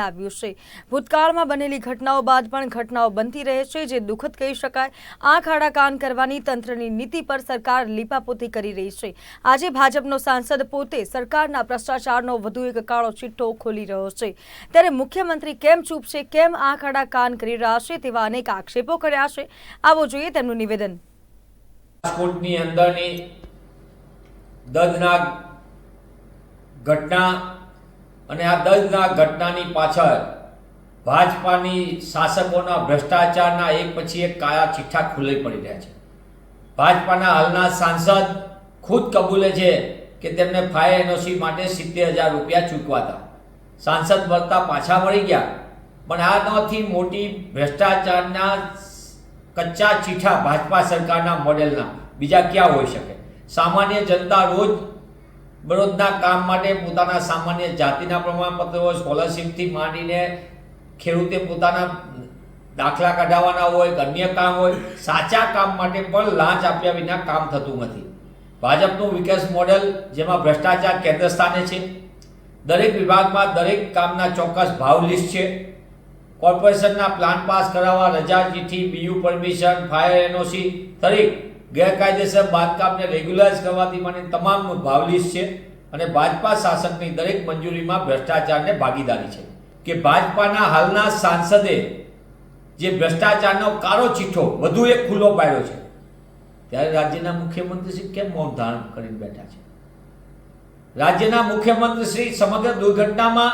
આવ્યું છે. ભૂતકાળમાં બનેલી ઘટનાઓ બાદ પણ ઘટનાઓ બનતી રહે છે, જે દુઃખદ કહી શકાય. આંખ આડા કાન કરવાની તંત્રની નીતિ પર સરકાર લીપાપોતી કરી રહી છે. આજે ભાજપનો સાંસદ પોતે સરકારના ભ્રષ્ટાચારનો વધુ એક કાળો ચિઠ્ઠો ખોલી રહ્યો છે. ત્યારે મુખ્યમંત્રી કેમ ચૂપ છે, કેમ આંખ આડા કાન કરી રહ્યા છે તેવા અનેક આક્ષેપો કર્યા છે. આવો જોઈએ તેમનું નિવેદન. ઘટના અને આ દર્દનાક ઘટનાની પાછળ ભાજપાની શાસકોના ભ્રષ્ટાચારના એક પછી એક કાળા ચિઠ્ઠા ખુલ્લે પડી રહ્યા છે. ભાજપાના હાલના સાંસદ ખુદ કબૂલે છે કે તેમને ફાયર એનઓસી માટે સિત્તેર હજાર રૂપિયા ચૂકવાતા. સાંસદ મળતા પાછા મળી ગયા, પણ આનાથી મોટી ભ્રષ્ટાચારના કચ્ચા ચીઠા ભાજપા સરકારના મોડેલના. બીજા ક્યાં હોઈ શકે? સામાન્ય જનતા રોજ બરોજના કામ માટે પોતાના સામાન્ય જાતિના પ્રમાણપત્રો સ્કોલરશીપથી માંડીને ખેડૂતે પોતાના દાખલા કઢાવવાના હોય, અન્ય કામ હોય, સાચા કામ માટે પણ લાંચ આપ્યા વિના કામ થતું નથી. ભાજપનું વિકાસ મોડેલ જેમાં ભ્રષ્ટાચાર કેન્દ્ર સ્થાને છે. દરેક વિભાગમાં દરેક કામના ચોક્કસ ભાવ લિસ્ટ છે. કોર્પોરેશનના પ્લાન પાસ કરાવવા, રજા ચીઠી બીયુ પરમિશન ફાયર એનઓસી તરીક ગેરકાયદેસર બાંધકામને રેગ્યુલાઇઝ કરવાથી માંડીને તમામનું ભાવ છે અને ભાજપા શાસકની દરેક મંજૂરીમાં ભ્રષ્ટાચારને ભાગીદારી છે. કે ભાજપાના હાલના સાંસદે જે ભ્રષ્ટાચારનો કાળો ચીઠો વધુ એક ખુલ્લો પાડ્યો છે, ત્યારે રાજ્યના મુખ્યમંત્રી શ્રી કેમ મૌન ધારણ કરીને બેઠા છે? રાજ્યના મુખ્યમંત્રી શ્રી સમગ્ર દુર્ઘટનામાં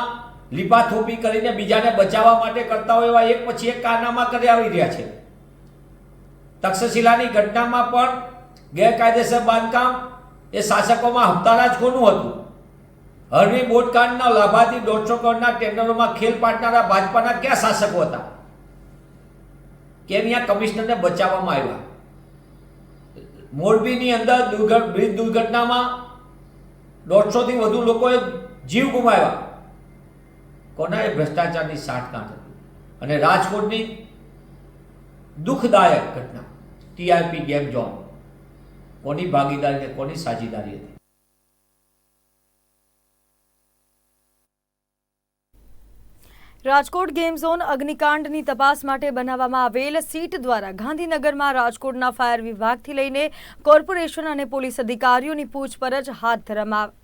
લીપાથોપી કરીને બીજાને બચાવવા માટે કરતા હોય એવા એક પછી એક કારનામા કરી આવી રહ્યા છે. તક્ષશિલાની ઘટનામાં પણ ગેરકાયદેસર બાંધકામ એ શાસકોમાં હપ્તારાજ કોનું હતું. હરવી બોટકાંડના લાભાર્થી દોઢસો કરોડના ટેન્ડરોમાં ખેલ પાડનારા ભાજપાના ક્યાં શાસકો હતા? કેમ અહીંયા કમિશનરને બચાવવામાં આવ્યા? મોરબીની અંદર દુર્ઘટ, બ્રિજ દુર્ઘટનામાં દોઢસોથી વધુ લોકોએ જીવ ગુમાવ્યા. કોના એ ભ્રષ્ટાચારની સાઠગાંઠ હતી? અને રાજકોટની દુઃખદાયક ઘટના. ટીઆરપી ગેમ ઝોન કોની ભાગીદારી ને કોની સાજીદારી હતી? રાજકોટ ગેમ ઝોન અગ્નિકાંડની તપાસ માટે બનાવવામાં આવેલ સીટ દ્વારા ગાંધીનગરમાં રાજકોટના ફાયર વિભાગથી લઈને કોર્પોરેશન અને પોલીસ અધિકારીઓની પૂછપરછ હાથ ધરવામાં